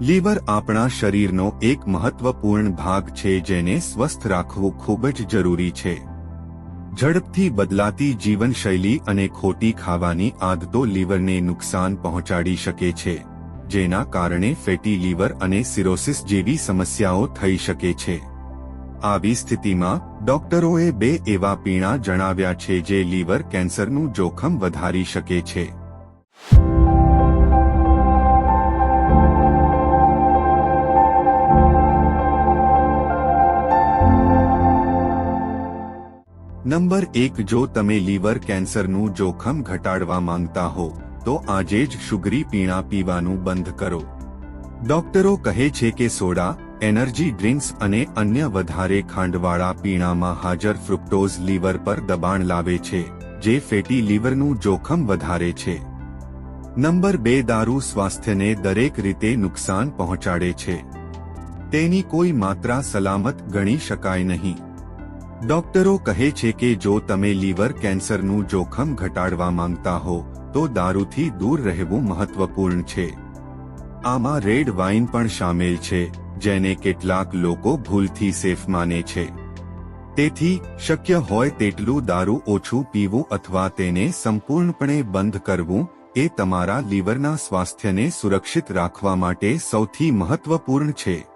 Liver આપણા શરીરનો એક મહત્વપૂર્ણ ભાગ છે જેને સ્વસ્થ રાખવું ખૂબ જ જરૂરી છે. ઝડપથી બદલાતી જીવનશૈલી અને ખોટી ખાવાની આદતો લીવરને નુકસાન પહોંચાડી શકે છે, જેના કારણે ફેટી લીવર અને સિરોસિસ જેવી સમસ્યાઓ થઈ શકે છે. આવી સ્થિતિમાં, ડોક્ટરોએ બે એવા પીણા જણાવ્યા છે જે લીવર કેન્સરનું જોખમ વધારી શકે છે. નંબર એક, જો તમે લીવર કેન્સરનું જોખમ ઘટાડવા માંગતા હો, તો આજે જ શુગરી પીણા પીવાનું બંધ કરો. ડોક્ટરો કહે છે કે સોડા, એનર્જી ડ્રિંક્સ અને અન્ય વધારે ખાંડવાળા પીણામાં હાજર ફ્રુક્ટોઝ લીવર પર દબાણ લાવે છે, જે ફેટી લીવરનું જોખમ વધારે છે. નંબર બે, દારૂ સ્વાસ્થ્યને દરેક રીતે નુકસાન પહોંચાડે છે. તેની કોઈ માત્રા સલામત ગણી શકાય નહીં. ડોક્ટરો કહે છે કે જો તમે લીવર કેન્સરનું જોખમ ઘટાડવા માંગતા હો, તો દારૂથી દૂર રહેવું મહત્વપૂર્ણ છે. આમાં રેડ વાઇન પણ સામેલ છે, જેને કેટલાક લોકો ભૂલથી સેફ માને છે. તેથી, શક્ય હોય તેટલું દારૂ ઓછું પીવું અથવા તેને સંપૂર્ણપણે બંધ કરવું, એ તમારા લીવરના સ્વાસ્થ્યને સુરક્ષિત રાખવા માટે સૌથી મહત્વપૂર્ણ છે.